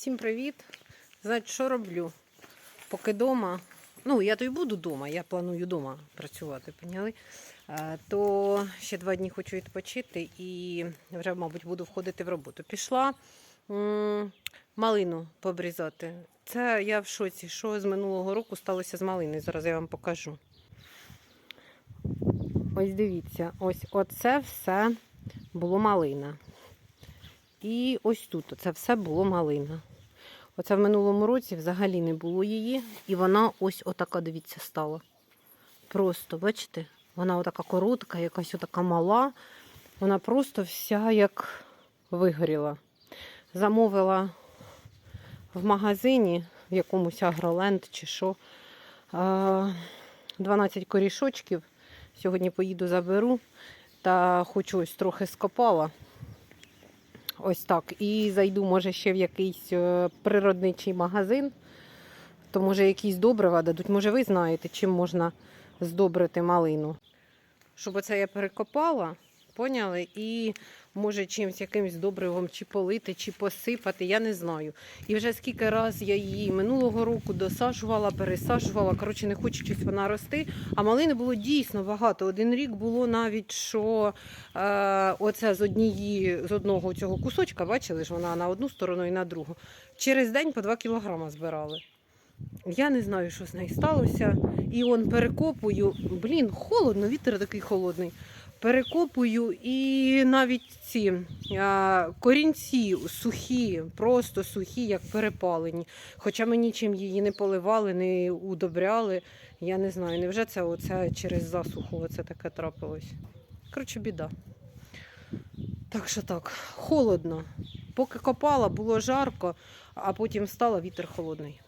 Всім привіт! Знаєте, що роблю? Поки вдома, ну я то й буду вдома, я планую вдома працювати, поняли? Е, То ще два дні хочу відпочити і вже, мабуть, буду входити в роботу. Пішла малину побрізати. Це я в шоці. Що з минулого року сталося з малиною? Зараз я вам покажу. Ось дивіться, ось оце все було малина. І ось тут це все було малина. Оце в минулому році взагалі не було її, і вона ось отака, дивіться, стала. Просто, бачите? Вона отака коротка, якась отака мала. Вона просто вся як вигоріла. Замовила в магазині, в якомусь агроленд чи що. а, 12 корішочків. Сьогодні поїду заберу. Та хочу ось трохи скопала. Ось так. І зайду, може, ще в якийсь е, природничий магазин, то може якісь добрива дадуть. Може, ви знаєте, чим можна здобрити малину. Щоб оце я перекопала, поняли? І може чимось якимось добривом чи полити, чи посипати, я не знаю. І вже скільки раз я її минулого року досаджувала, пересаджувала. Коротше, не хоче щось вона рости. А малини було дійсно багато. Один рік було навіть, що е, оце з однієї, з одного цього кусочка, бачили ж вона на одну сторону і на другу. Через день по 2 кілограма збирали. Я не знаю, що з нею сталося. І он перекопую. Блін, холодно, вітер такий холодний. Перекопую і навіть ці корінці сухі, просто сухі, як перепалені. Хоча ми нічим її не поливали, не удобряли. Я не знаю, невже це оце через засуху оце таке трапилось. Коротше, біда. Так що так, холодно. Поки копала, було жарко, а потім стало вітер холодний.